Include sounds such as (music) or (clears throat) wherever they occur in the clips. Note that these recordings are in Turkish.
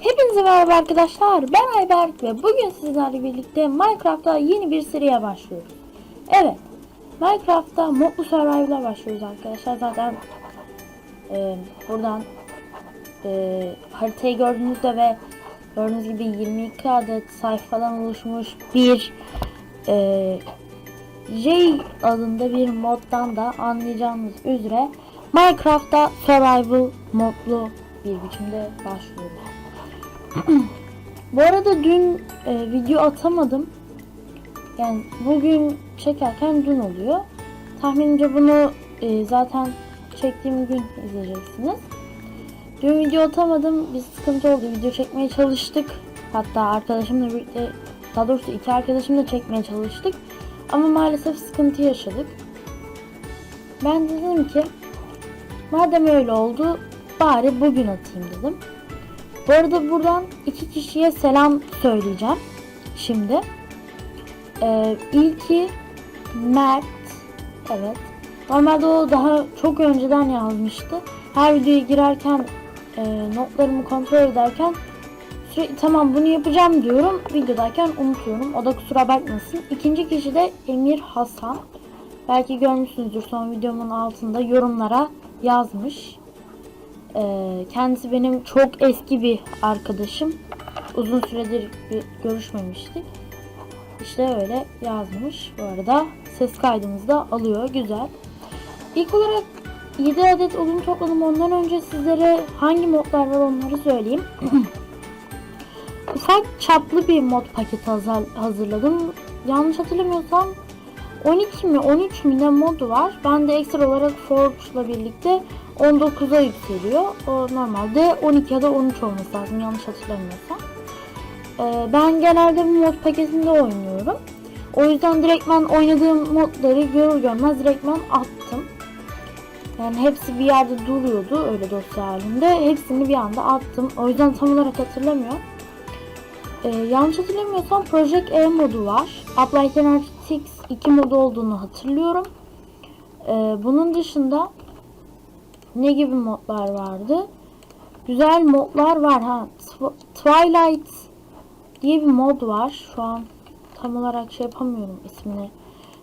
Hepinize merhaba arkadaşlar. Ben Ayberk ve bugün sizlerle birlikte Minecraft'ta yeni bir seriye başlıyoruz. Evet. Minecraft'ta Mutlu Survival'a başlıyoruz arkadaşlar. Zaten e, buradan e, haritayı gördüğünüzde ve gördüğünüz gibi 22 adet sayfadan oluşmuş bir e, J adında bir moddan da anlayacağınız üzere Minecraft'ta Survival modlu bir biçimde başlıyoruz. (clears throat) Bu arada dün e, video atamadım. Yani bugün çekerken dün oluyor. Tahminimce bunu e, zaten çektiğim gün izleyeceksiniz. Dün video atamadım. Bir sıkıntı oldu. Video çekmeye çalıştık. Hatta arkadaşımla birlikte daha doğrusu iki arkadaşımla çekmeye çalıştık. Ama maalesef sıkıntı yaşadık. Ben dedim ki madem öyle oldu bari bugün atayım dedim. Bu arada buradan iki kişiye selam söyleyeceğim. Şimdi. Ee, ilki Mert. Evet. Normalde o daha çok önceden yazmıştı. Her videoya girerken e, notlarımı kontrol ederken tamam bunu yapacağım diyorum. Videodayken unutuyorum. O da kusura bakmasın. İkinci kişi de Emir Hasan. Belki görmüşsünüzdür son videomun altında yorumlara yazmış. Ee, kendisi benim çok eski bir arkadaşım. Uzun süredir bir görüşmemiştik. İşte öyle yazmış. Bu arada ses kaydımızı da alıyor. Güzel. İlk olarak 7 adet odun topladım. Ondan önce sizlere hangi modlar var onları söyleyeyim. (laughs) Ufak çaplı bir mod paketi hazır- hazırladım. Yanlış hatırlamıyorsam 12 mi 13 mi ne modu var. Ben de ekstra olarak Forge'la birlikte 19'a yükseliyor. O normalde 12 ya da 13 olması lazım yanlış hatırlamıyorsam. Ee, ben genelde bu mod paketinde oynuyorum. O yüzden direktmen oynadığım modları görür görmez direktmen attım. Yani hepsi bir yerde duruyordu öyle dosya halinde. Hepsini bir anda attım. O yüzden tam olarak hatırlamıyorum. Ee, yanlış hatırlamıyorsam Project E modu var. Applied Analytics 2 modu olduğunu hatırlıyorum. Ee, bunun dışında ne gibi modlar vardı? Güzel modlar var ha. Tw- Twilight diye bir mod var. Şu an tam olarak şey yapamıyorum ismini.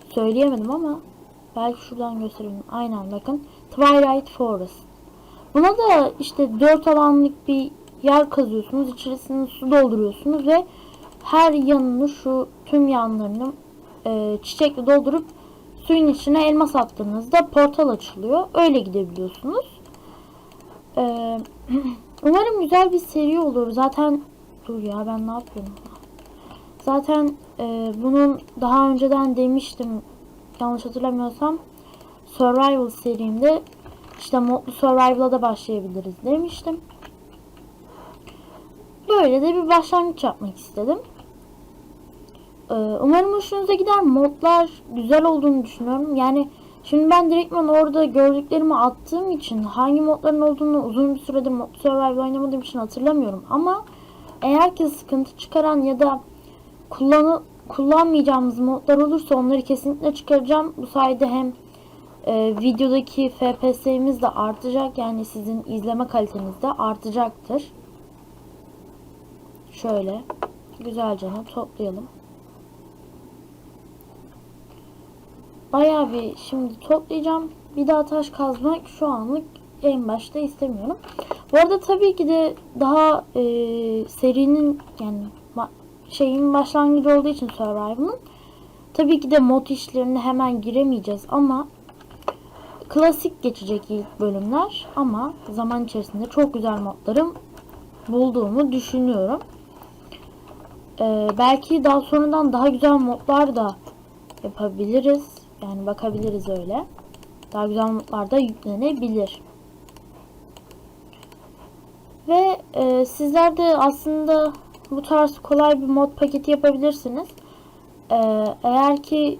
Söyleyemedim ama belki şuradan gösterebilirim. Aynen bakın. Twilight Forest. Buna da işte 4 alanlık bir yer kazıyorsunuz. İçerisine su dolduruyorsunuz ve her yanını şu tüm yanlarını e, çiçekle doldurup suyun içine elmas attığınızda portal açılıyor. Öyle gidebiliyorsunuz. Ee, (clears throat) umarım güzel bir seri olur. Zaten dur ya ben ne yapıyorum? Zaten e, bunun daha önceden demiştim. Yanlış hatırlamıyorsam Survival serimde işte Modlu Survival'a da başlayabiliriz demiştim. Böyle de bir başlangıç yapmak istedim. Ee, Umarım hoşunuza gider. Modlar güzel olduğunu düşünüyorum. Yani şimdi ben direktmen orada gördüklerimi attığım için hangi modların olduğunu uzun bir süredir Mod Survival oynamadığım için hatırlamıyorum. Ama eğer ki sıkıntı çıkaran ya da kullanı, kullanmayacağımız modlar olursa onları kesinlikle çıkaracağım. Bu sayede hem e, videodaki FPS'imiz de artacak. Yani sizin izleme kaliteniz de artacaktır. Şöyle güzelce toplayalım. Bayağı bir şimdi toplayacağım. Bir daha taş kazmak şu anlık en başta istemiyorum. Bu arada tabii ki de daha e, serinin yani şeyin başlangıcı olduğu için Survival'ın tabii ki de mod işlerine hemen giremeyeceğiz ama klasik geçecek ilk bölümler ama zaman içerisinde çok güzel modlarım bulduğumu düşünüyorum. Ee, belki daha sonradan daha güzel modlar da yapabiliriz. Yani bakabiliriz öyle. Daha güzel modlar da yüklenebilir. Ve e, sizler de aslında bu tarz kolay bir mod paketi yapabilirsiniz. E, eğer ki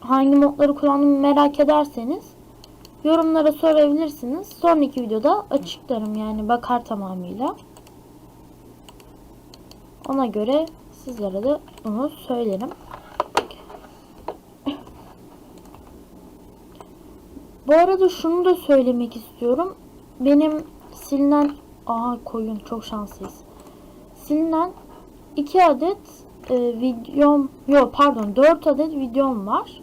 hangi modları kullandığımı merak ederseniz yorumlara sorabilirsiniz. Sonraki videoda açıklarım yani bakar tamamıyla. Ona göre sizlere de bunu söylerim. Bu arada şunu da söylemek istiyorum. Benim silinen aha koyun çok şanslıyız. Silinen 2 adet e, videom yok pardon 4 adet videom var.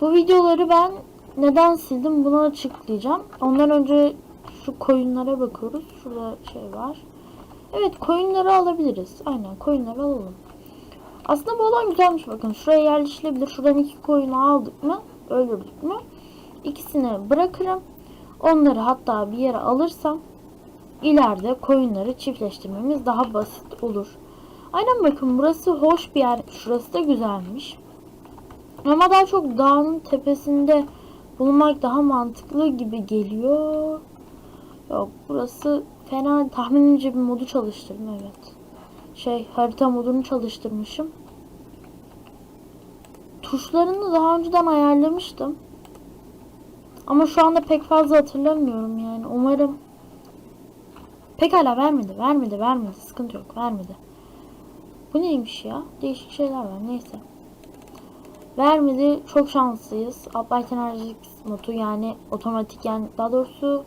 Bu videoları ben neden sildim bunu açıklayacağım. Ondan önce şu koyunlara bakıyoruz. Şurada şey var. Evet koyunları alabiliriz. Aynen koyunları alalım. Aslında bu olan güzelmiş bakın. Şuraya yerleşilebilir. Şuradan iki koyunu aldık mı? Öldürdük mü? İkisini bırakırım. Onları hatta bir yere alırsam ileride koyunları çiftleştirmemiz daha basit olur. Aynen bakın burası hoş bir yer. Şurası da güzelmiş. Ama daha çok dağın tepesinde bulunmak daha mantıklı gibi geliyor. Yok burası fena tahminimce bir modu çalıştırdım evet. Şey harita modunu çalıştırmışım. Tuşlarını daha önceden ayarlamıştım. Ama şu anda pek fazla hatırlamıyorum yani. Umarım Pekala vermedi, vermedi, vermedi. Sıkıntı yok, vermedi. Bu neymiş ya? Değişik şeyler var. Neyse. Vermedi. Çok şanslıyız. Uplight Energy modu yani otomatik yani daha doğrusu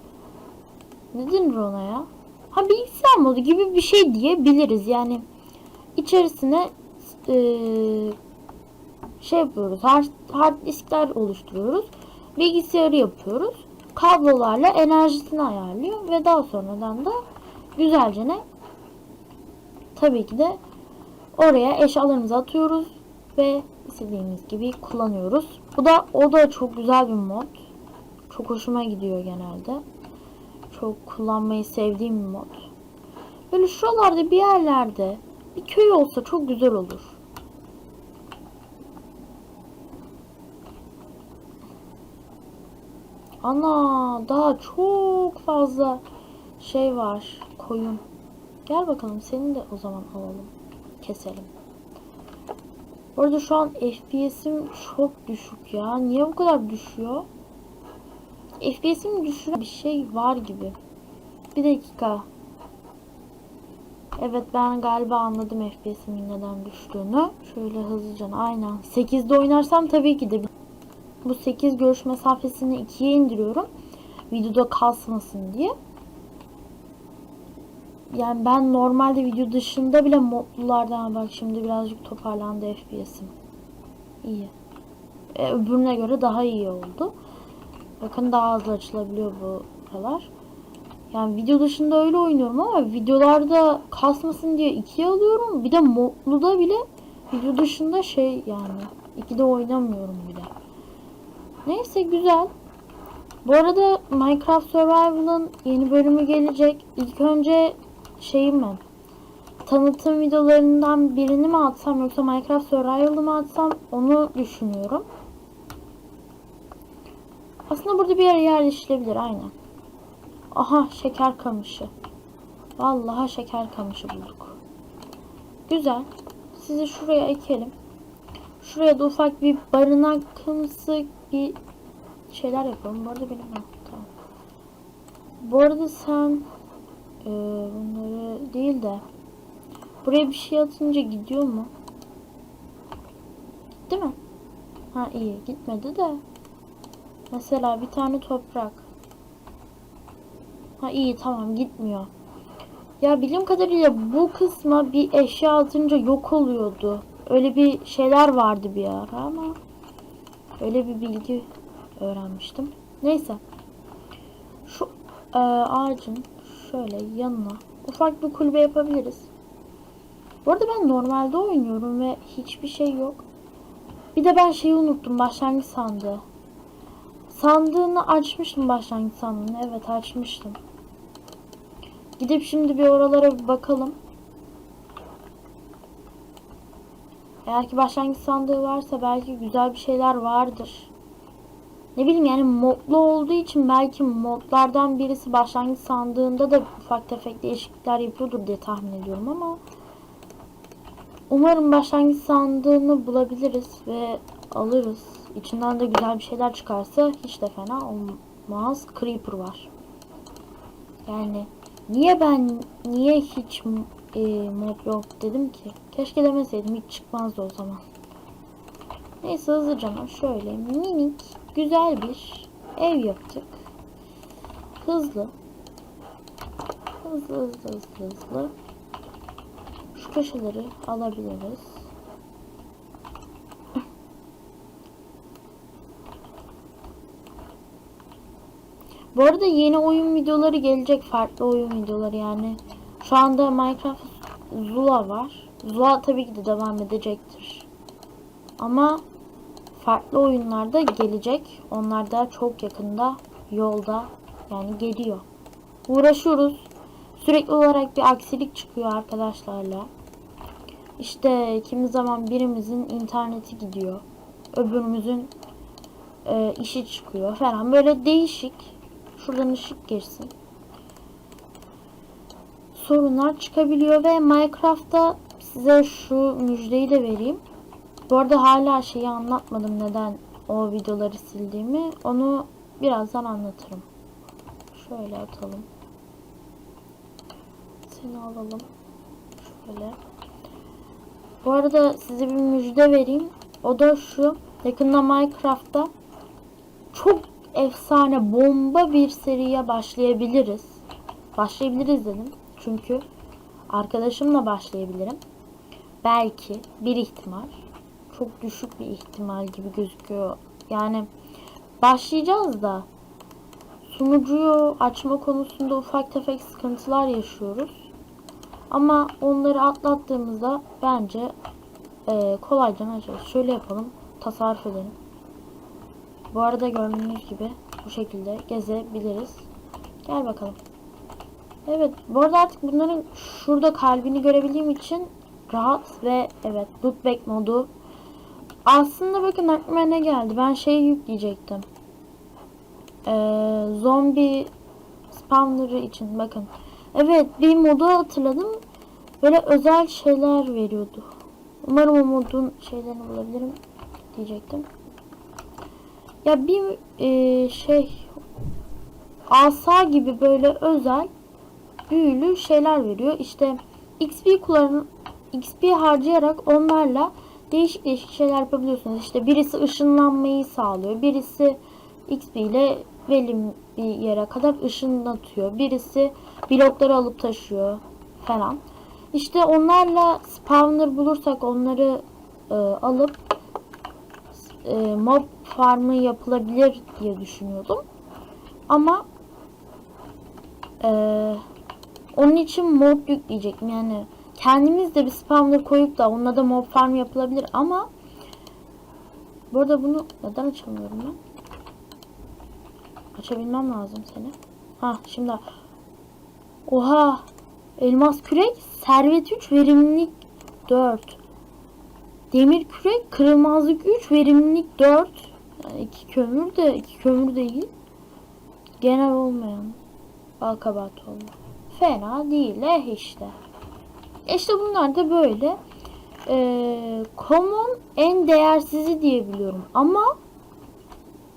ne denir ona ya? Ha bilgisayar modu gibi bir şey diyebiliriz. Yani içerisine eee, şey yapıyoruz. Hard, hard diskler oluşturuyoruz. Bilgisayarı yapıyoruz. Kablolarla enerjisini ayarlıyor ve daha sonradan da güzelce ne tabii ki de oraya eşyalarımızı atıyoruz ve istediğimiz gibi kullanıyoruz. Bu da o da çok güzel bir mod. Çok hoşuma gidiyor genelde. Çok kullanmayı sevdiğim bir mod. Böyle şuralarda bir yerlerde bir köy olsa çok güzel olur. Ana daha çok fazla şey var koyun. Gel bakalım seni de o zaman alalım. Keselim. Bu şu an FPS'im çok düşük ya. Niye bu kadar düşüyor? FPS'im düşüren bir şey var gibi. Bir dakika. Evet ben galiba anladım FPS'imin neden düştüğünü. Şöyle hızlıca aynen. 8'de oynarsam tabii ki de bu 8 görüş mesafesini 2'ye indiriyorum. Videoda kalsmasın diye. Yani ben normalde video dışında bile modlulardan bak şimdi birazcık toparlandı FPS'im. İyi. E, öbürüne göre daha iyi oldu. Bakın daha hızlı açılabiliyor bu buralar. Yani video dışında öyle oynuyorum ama videolarda kasmasın diye ikiye alıyorum. Bir de modluda bile video dışında şey yani ikide oynamıyorum bile. Neyse güzel. Bu arada Minecraft Survival'ın yeni bölümü gelecek. İlk önce şeyim ben. Tanıtım videolarından birini mi atsam yoksa Minecraft Survival'ı mı atsam onu düşünüyorum. Aslında burada bir yere yerleşilebilir aynen. Aha şeker kamışı. Vallahi şeker kamışı bulduk. Güzel. Sizi şuraya ekelim. Şuraya da ufak bir barınakımsı bir şeyler yapalım. Bu arada benim tamam. Bu arada sen e, bunları değil de buraya bir şey atınca gidiyor mu? Gitti mi? Ha iyi gitmedi de. Mesela bir tane toprak. Ha iyi tamam gitmiyor. Ya bildiğim kadarıyla bu kısma bir eşya atınca yok oluyordu. Öyle bir şeyler vardı bir ara ama öyle bir bilgi öğrenmiştim. Neyse. Şu e, ağacın şöyle yanına ufak bir kulübe yapabiliriz. Bu arada ben normalde oynuyorum ve hiçbir şey yok. Bir de ben şeyi unuttum başlangıç sandığı. Sandığını açmıştım başlangıç sandığını. Evet açmıştım. Gidip şimdi bir oralara bir bakalım. Eğer ki başlangıç sandığı varsa belki güzel bir şeyler vardır. Ne bileyim yani modlu olduğu için belki modlardan birisi başlangıç sandığında da ufak tefek değişiklikler yapıyordur diye tahmin ediyorum ama umarım başlangıç sandığını bulabiliriz ve alırız. İçinden de güzel bir şeyler çıkarsa hiç de fena olmaz. Creeper var. Yani niye ben niye hiç e, mod yok dedim ki. Keşke demeseydim hiç çıkmazdı o zaman. Neyse hızlıca şöyle minik güzel bir Ev yaptık. Hızlı. Hızlı hızlı hızlı hızlı. Şu köşeleri alabiliriz. Bu arada yeni oyun videoları gelecek. Farklı oyun videoları yani. Şu anda Minecraft Zula var. Zula tabii ki de devam edecektir. Ama farklı oyunlarda gelecek. Onlar da çok yakında yolda yani geliyor. Uğraşıyoruz. Sürekli olarak bir aksilik çıkıyor arkadaşlarla. İşte kimi zaman birimizin interneti gidiyor. Öbürümüzün e, işi çıkıyor falan. Böyle değişik. Şuradan ışık girsin. Sorunlar çıkabiliyor ve Minecraft'ta size şu müjdeyi de vereyim. Bu arada hala şeyi anlatmadım neden o videoları sildiğimi. Onu birazdan anlatırım. Şöyle atalım. Seni alalım. Şöyle. Bu arada size bir müjde vereyim. O da şu. Yakında Minecraft'ta çok efsane bomba bir seriye başlayabiliriz. Başlayabiliriz dedim. Çünkü arkadaşımla başlayabilirim. Belki bir ihtimal. Çok düşük bir ihtimal gibi gözüküyor. Yani başlayacağız da sunucuyu açma konusunda ufak tefek sıkıntılar yaşıyoruz. Ama onları atlattığımızda bence e, kolayca açarız. Şöyle yapalım. Tasarruf edelim. Bu arada gördüğünüz gibi bu şekilde gezebiliriz. Gel bakalım. Evet bu arada artık bunların şurada kalbini görebildiğim için rahat ve evet loopback modu. Aslında bakın aklıma ne geldi. Ben şeyi yükleyecektim. Ee, zombi spawner'ı için bakın. Evet bir modu hatırladım. Böyle özel şeyler veriyordu. Umarım o modun şeylerini bulabilirim diyecektim. Ya bir e, şey asa gibi böyle özel büyülü şeyler veriyor. İşte XP kullanın XP harcayarak onlarla değişik değişik şeyler yapabiliyorsunuz. İşte birisi ışınlanmayı sağlıyor. Birisi XP ile belli bir yere kadar ışınlatıyor. Birisi blokları alıp taşıyor falan. İşte onlarla spawner bulursak onları e, alıp e, mob farmı yapılabilir diye düşünüyordum. Ama e, onun için mob yükleyecektim. Yani kendimiz de bir spawner koyup da onunla da mob farm yapılabilir ama bu arada bunu neden açamıyorum ben? Açabilmem lazım seni. Ha şimdi Oha! Elmas kürek, servet 3, verimlilik 4. Demir kürek, kırılmazlık 3, verimlilik 4. Yani iki kömür de, iki kömür değil. Genel olmayan. Balkabat olma. Fena değil eh işte. İşte bunlar da böyle. Ee, common en değersizi diyebiliyorum ama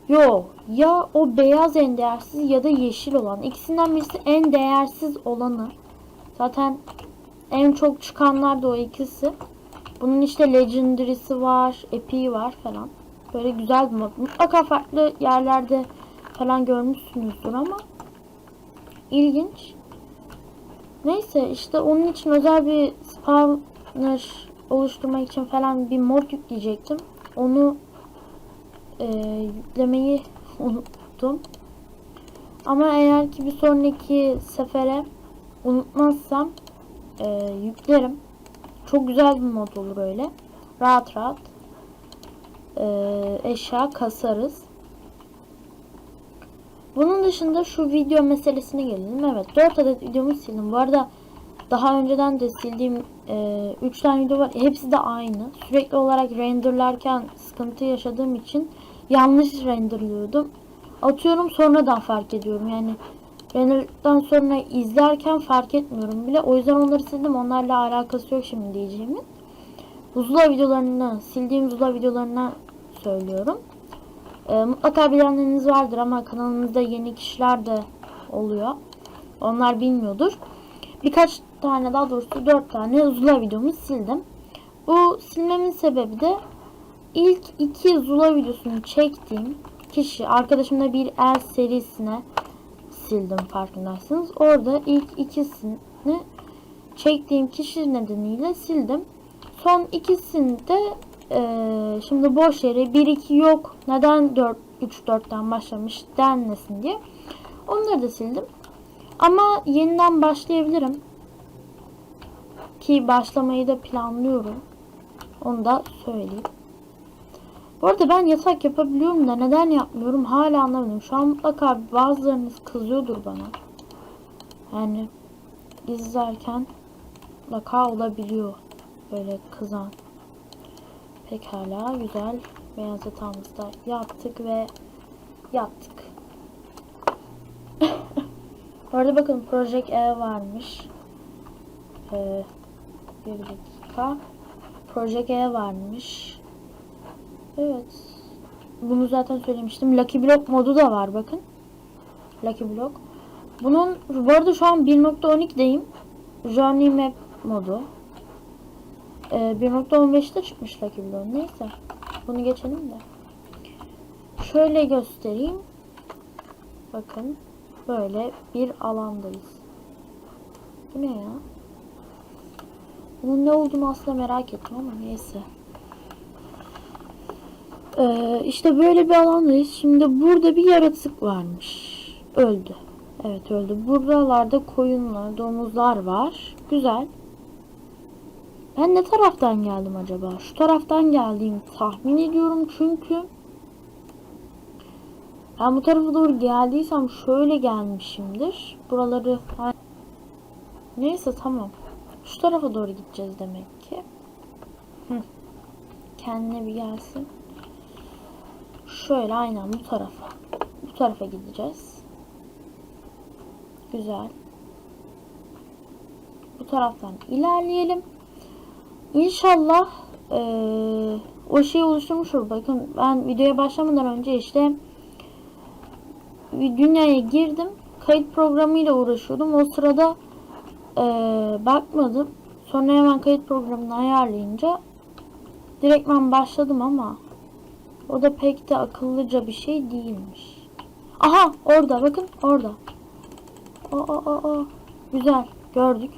Yo ya o beyaz en değersiz ya da yeşil olan. İkisinden birisi en değersiz olanı. Zaten en çok çıkanlar da o ikisi. Bunun işte legendary'si var, epiği var falan. Böyle güzel bir mod. Mutlaka farklı yerlerde falan görmüşsünüzdür ama ilginç. Neyse işte onun için özel bir spawner oluşturmak için falan bir mod yükleyecektim. Onu e, yüklemeyi (laughs) unuttum. Ama eğer ki bir sonraki sefere unutmazsam e, yüklerim. Çok güzel bir mod olur öyle. Rahat rahat e, eşya kasarız. Bunun dışında şu video meselesine gelelim. Evet 4 adet videomu sildim. Bu arada daha önceden de sildiğim 3 e, tane video var. Hepsi de aynı. Sürekli olarak renderlarken sıkıntı yaşadığım için yanlış renderlıyordum. Atıyorum sonradan fark ediyorum. Yani renderden sonra izlerken fark etmiyorum bile. O yüzden onları sildim. Onlarla alakası yok şimdi diyeceğimin. Zula videolarını, sildiğim Zula videolarına söylüyorum. E, mutlaka bilenleriniz vardır ama kanalımızda yeni kişiler de oluyor. Onlar bilmiyordur. Birkaç tane daha doğrusu dört tane Zula videomu sildim. Bu silmemin sebebi de ilk iki Zula videosunu çektiğim kişi arkadaşımla bir el serisine sildim farkındaysanız. Orada ilk ikisini çektiğim kişi nedeniyle sildim. Son ikisini de eee, şimdi boş yere 1 2 yok. Neden 4 3 4'ten başlamış denmesin diye. Onları da sildim. Ama yeniden başlayabilirim. Ki başlamayı da planlıyorum. Onu da söyleyeyim. Bu arada ben yatak yapabiliyorum da neden yapmıyorum hala anlamadım. Şu an mutlaka bazılarınız kızıyordur bana. Yani izlerken mutlaka olabiliyor böyle kızan. Pekala güzel. Beyaz yatağımızda yattık ve yattık. (laughs) Bu arada bakın Project E varmış. Ee, bir dakika. Project E varmış. Evet. Bunu zaten söylemiştim. Lucky Block modu da var bakın. Lucky Block. Bunun bu arada şu an 1.12'deyim. Journey Map modu. Ee, 1.15'te çıkmış Lucky Block. Neyse. Bunu geçelim de. Şöyle göstereyim. Bakın. Böyle bir alandayız. Bu ne ya? Bunun ne olduğunu aslında merak ettim ama neyse. Ee, işte böyle bir alandayız. Şimdi burada bir yaratık varmış. Öldü. Evet öldü. Buralarda koyunlar, domuzlar var. Güzel. Ben ne taraftan geldim acaba? Şu taraftan geldiğimi tahmin ediyorum çünkü ben bu tarafa doğru geldiysem şöyle gelmişimdir. Buraları neyse tamam. Şu tarafa doğru gideceğiz demek ki. Kendine bir gelsin. Şöyle aynen bu tarafa. Bu tarafa gideceğiz. Güzel. Bu taraftan ilerleyelim. İnşallah eee, o şeyi oluşturmuştur. Bakın ben videoya başlamadan önce işte dünyaya girdim. Kayıt programıyla uğraşıyordum. O sırada eee, bakmadım. Sonra hemen kayıt programını ayarlayınca direktmen başladım ama o da pek de akıllıca bir şey değilmiş. Aha orada bakın orada. Aa, aa, aa. Güzel gördük.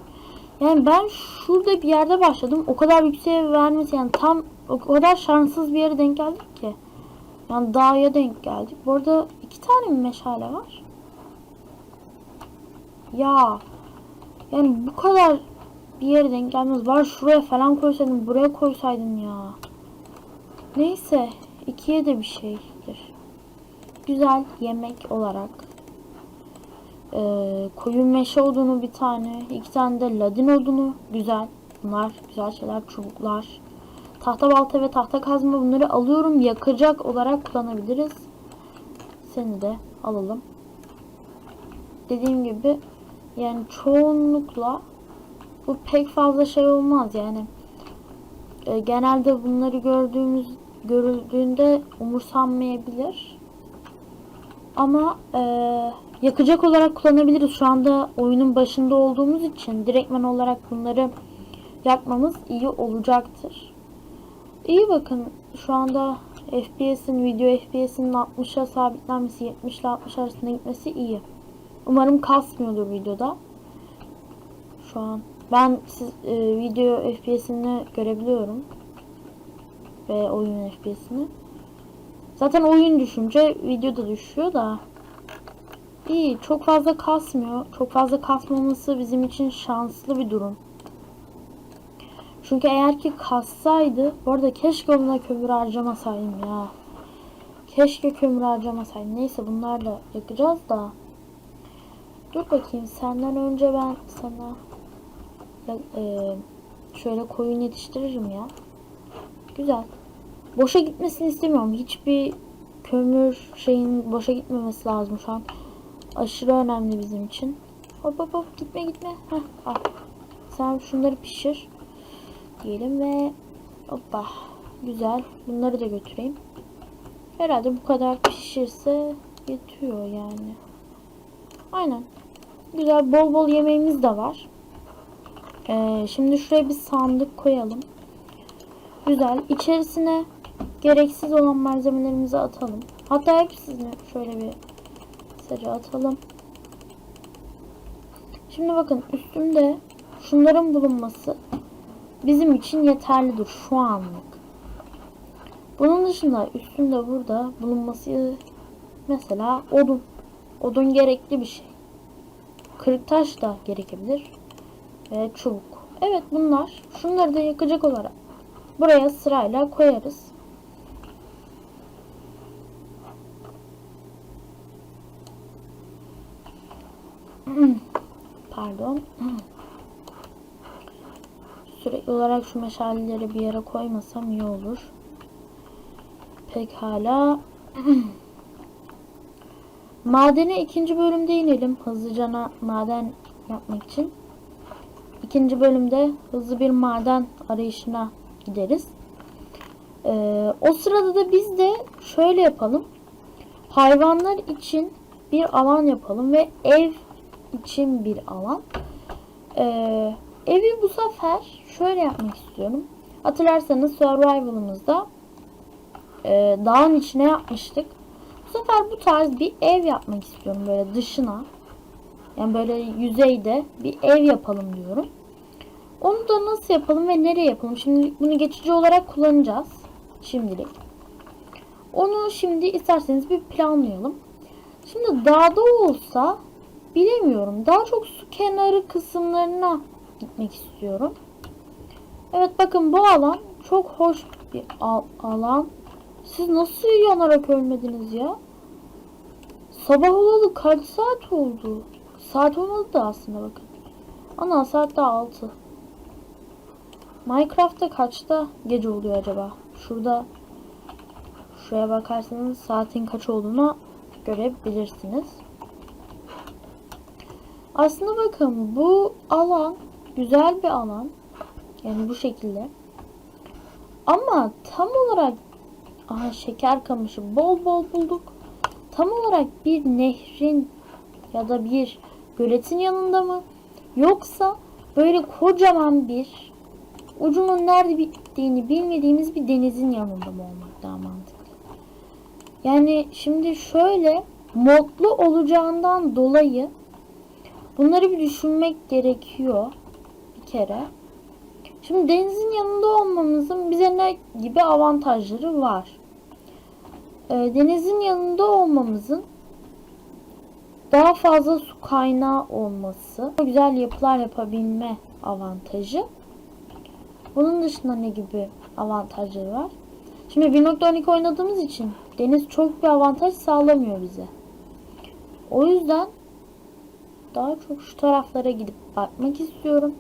Yani ben şurada bir yerde başladım. O kadar yükseğe vermesi yani tam o kadar şanssız bir yere denk geldik ki. Yani dağa denk geldik. Bu arada iki tane mi meşale var? Ya yani bu kadar bir yere denk gelmez. Var şuraya falan koysaydım buraya koysaydım ya. Neyse ikiye de bir şeydir. Güzel yemek olarak ee, koyun meşe odunu bir tane, iki tane de ladin odunu güzel. Bunlar güzel şeyler, çubuklar. Tahta balta ve tahta kazma bunları alıyorum. Yakacak olarak kullanabiliriz. Seni de alalım. Dediğim gibi yani çoğunlukla bu pek fazla şey olmaz yani. Ee, genelde bunları gördüğümüz görüldüğünde umursanmayabilir. Ama eee yakacak olarak kullanabiliriz. Şu anda oyunun başında olduğumuz için direktmen olarak bunları yakmamız iyi olacaktır. İyi bakın şu anda FPS'in video FPS'inin 60'a sabitlenmesi 70 ile 60 arasında gitmesi iyi. Umarım kasmıyordur videoda. Şu an ben siz, e, video FPS'ini görebiliyorum. Ve oyun FPS'ini. Zaten oyun düşünce video da düşüyor da. İyi, çok fazla kasmıyor. Çok fazla kasmaması bizim için şanslı bir durum. Çünkü eğer ki kassaydı, bu arada keşke buna kömür harcamasaydım ya. Keşke kömür harcamasaydım. Neyse bunlarla yakacağız da. Dur bakayım senden önce ben sana e, şöyle koyun yetiştiririm ya. Güzel. Boşa gitmesini istemiyorum. Hiçbir kömür şeyin boşa gitmemesi lazım şu an. Aşırı önemli bizim için. Hop hop hop gitme gitme. Heh, al. Sen şunları pişir. Diyelim ve hoppa. Güzel. Bunları da götüreyim. Herhalde bu kadar pişirse yetiyor yani. Aynen. Güzel bol bol yemeğimiz de var. Ee, şimdi şuraya bir sandık koyalım. Güzel. İçerisine gereksiz olan malzemelerimizi atalım. Hatta hepsini şöyle bir kısaca atalım. Şimdi bakın üstümde şunların bulunması bizim için yeterlidir şu anlık. Bunun dışında üstünde burada bulunması mesela odun. Odun gerekli bir şey. Kırık taş da gerekebilir. Ve çubuk. Evet bunlar. Şunları da yakacak olarak buraya sırayla koyarız. Pardon. Sürekli olarak şu meşaleleri bir yere koymasam iyi olur. Pekala. (clears throat) Madene ikinci bölümde inelim. Hızlıca maden yapmak için. İkinci bölümde hızlı bir maden arayışına gideriz. Ee, o sırada da biz de şöyle yapalım. Hayvanlar için bir alan yapalım ve ev için bir alan. Ee, evi bu sefer şöyle yapmak istiyorum. Hatırlarsanız Survival'ımızda e, dağın içine yapmıştık. Bu sefer bu tarz bir ev yapmak istiyorum böyle dışına. Yani böyle yüzeyde bir ev yapalım diyorum. Onu da nasıl yapalım ve nereye yapalım? Şimdi bunu geçici olarak kullanacağız. Şimdilik. Onu şimdi isterseniz bir planlayalım. Şimdi dağda olsa bilemiyorum. Daha çok su kenarı kısımlarına gitmek istiyorum. Evet bakın bu alan çok hoş bir al alan. Siz nasıl yanarak ölmediniz ya? Sabah olalı kaç saat oldu? Saat olmadı da aslında bakın. Ana saat daha 6. Minecraft'ta kaçta gece oluyor acaba? Şurada şuraya bakarsanız saatin kaç olduğunu görebilirsiniz. Aslında bakın bu alan güzel bir alan. Yani bu şekilde. Ama tam olarak aha şeker kamışı bol bol bulduk. Tam olarak bir nehrin ya da bir göletin yanında mı? Yoksa böyle kocaman bir ucunun nerede bittiğini bilmediğimiz bir denizin yanında mı olmak daha mantıklı? Yani şimdi şöyle modlu olacağından dolayı bunları bir düşünmek gerekiyor bir kere. Şimdi denizin yanında olmamızın bize ne gibi avantajları var? Ee, denizin yanında olmamızın daha fazla su kaynağı olması, güzel yapılar yapabilme avantajı. Bunun dışında ne gibi avantajları var? Şimdi 1.12 oynadığımız için deniz çok bir avantaj sağlamıyor bize. O yüzden daha çok şu taraflara gidip bakmak istiyorum.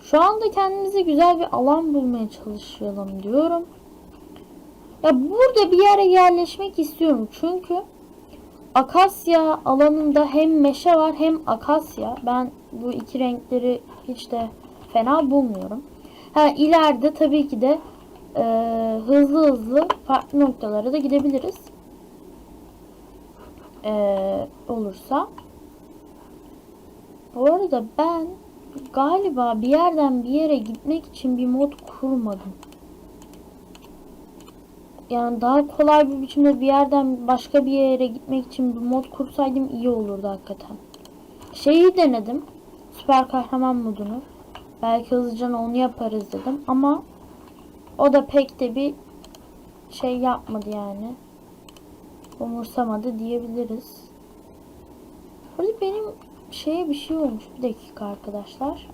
Şu anda kendimize güzel bir alan bulmaya çalışalım diyorum. Ya burada bir yere yerleşmek istiyorum. Çünkü akasya alanında hem meşe var hem akasya. Ben bu iki renkleri hiç de fena bulmuyorum. Ha ileride tabii ki de e, hızlı hızlı farklı noktalara da gidebiliriz. E, olursa. Bu arada ben galiba bir yerden bir yere gitmek için bir mod kurmadım. Yani daha kolay bir biçimde bir yerden başka bir yere gitmek için bir mod kursaydım iyi olurdu hakikaten. Şeyi denedim. Süper kahraman modunu. Belki hızlıca onu yaparız dedim ama o da pek de bir şey yapmadı yani. Umursamadı diyebiliriz. Burada benim şeye bir şey olmuş. Bir dakika arkadaşlar.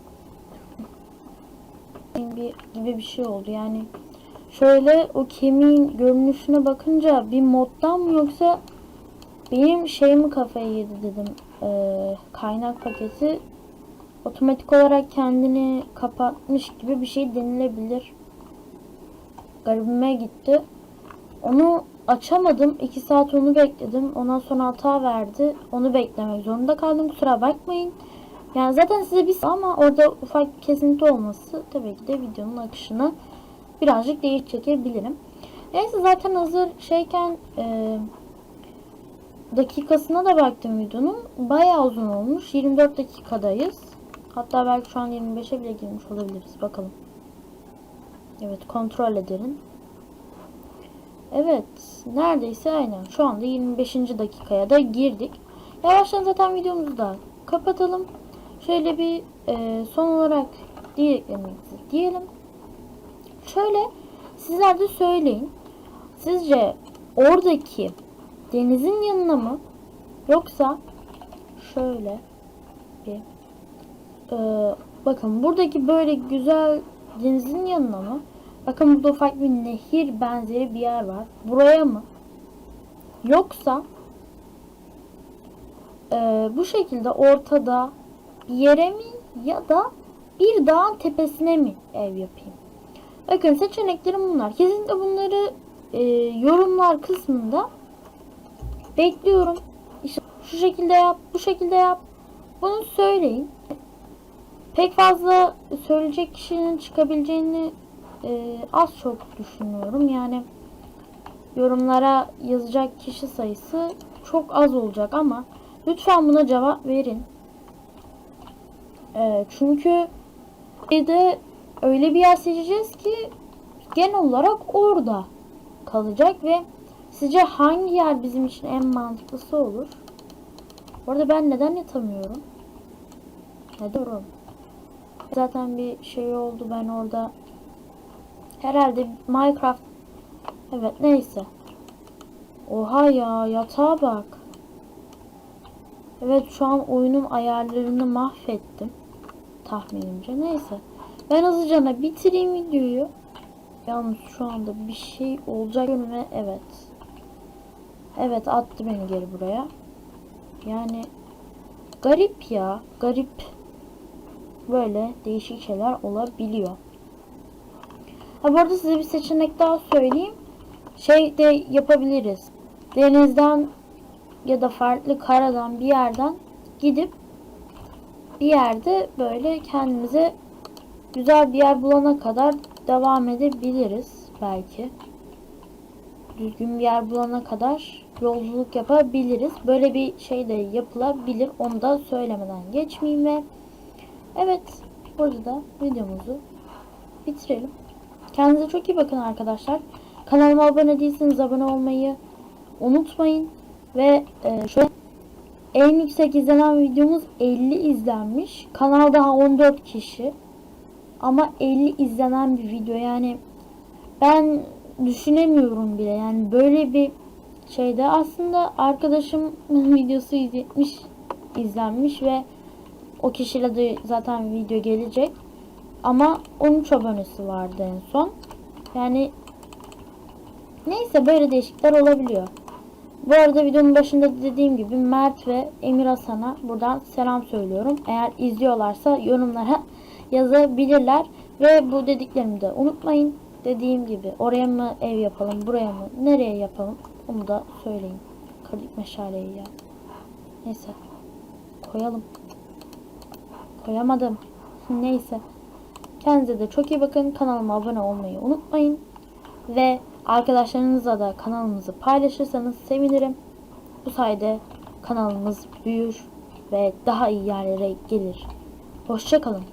Bir gibi bir şey oldu yani. Şöyle o kemiğin görünüşüne bakınca bir moddan mı yoksa benim şey mi kafayı yedi dedim. Ee, kaynak paketi otomatik olarak kendini kapatmış gibi bir şey denilebilir. Garibime gitti. Onu açamadım. 2 saat onu bekledim. Ondan sonra hata verdi. Onu beklemek zorunda kaldım. Kusura bakmayın. Yani zaten size bir ama orada ufak kesinti olması tabii ki de videonun akışını birazcık değiş çekebilirim. Neyse zaten hazır şeyken e, dakikasına da baktım videonun. Bayağı uzun olmuş. 24 dakikadayız. Hatta belki şu an 25'e bile girmiş olabiliriz. Bakalım. Evet kontrol edelim. Evet. Neredeyse aynen. Şu anda 25. dakikaya da girdik. Yavaştan zaten videomuzu da kapatalım. Şöyle bir e, son olarak diyeceklerimizi diyelim. Şöyle sizler de söyleyin. Sizce oradaki denizin yanına mı yoksa şöyle bir e, bakın buradaki böyle güzel denizin yanına mı? Bakın burada ufak bir nehir benzeri bir yer var. Buraya mı? Yoksa e, bu şekilde ortada bir yere mi ya da bir dağın tepesine mi ev yapayım? Bakın seçeneklerim bunlar. Kesinlikle bunları e, yorumlar kısmında bekliyorum. İşte şu şekilde yap, bu şekilde yap. Bunu söyleyin. Pek fazla söyleyecek kişinin çıkabileceğini e, az çok düşünüyorum. Yani yorumlara yazacak kişi sayısı çok az olacak ama lütfen buna cevap verin. E, çünkü de öyle bir yer seçeceğiz ki genel olarak orada kalacak ve sizce hangi yer bizim için en mantıklısı olur? Bu arada ben neden yatamıyorum? Neden? Zaten bir şey oldu ben orada herhalde Minecraft. Evet neyse. Oha ya yatağa bak. Evet şu an oyunun ayarlarını mahvettim. Tahminimce neyse. Ben hızlıca bitireyim videoyu. Yalnız şu anda bir şey olacak önüme evet. Evet attı beni geri buraya. Yani garip ya garip. Böyle değişik şeyler olabiliyor. Ha bu arada size bir seçenek daha söyleyeyim. Şey de yapabiliriz. Denizden ya da farklı karadan bir yerden gidip bir yerde böyle kendimize güzel bir yer bulana kadar devam edebiliriz belki. Düzgün bir yer bulana kadar yolculuk yapabiliriz. Böyle bir şey de yapılabilir. Onu da söylemeden geçmeyeyim ve Evet, burada da videomuzu bitirelim. Kendinize çok iyi bakın arkadaşlar. Kanalıma abone değilseniz abone olmayı unutmayın. Ve e, şöyle en yüksek izlenen videomuz 50 izlenmiş. Kanalda 14 kişi. Ama 50 izlenen bir video yani ben düşünemiyorum bile. Yani böyle bir şeyde aslında arkadaşım (laughs) videosu 170 izlenmiş ve o kişiyle de zaten video gelecek. Ama 13 abonesi vardı en son. Yani neyse böyle değişiklikler olabiliyor. Bu arada videonun başında dediğim gibi Mert ve Emir Hasan'a buradan selam söylüyorum. Eğer izliyorlarsa yorumlara (laughs) yazabilirler. Ve bu dediklerimi de unutmayın. Dediğim gibi oraya mı ev yapalım, buraya mı, nereye yapalım onu da söyleyin. Kırdık meşaleyi ya. Neyse. Koyalım. Koyamadım. (laughs) Neyse. Kendinize de çok iyi bakın. Kanalıma abone olmayı unutmayın. Ve arkadaşlarınızla da kanalımızı paylaşırsanız sevinirim. Bu sayede kanalımız büyür ve daha iyi yerlere gelir. Hoşçakalın.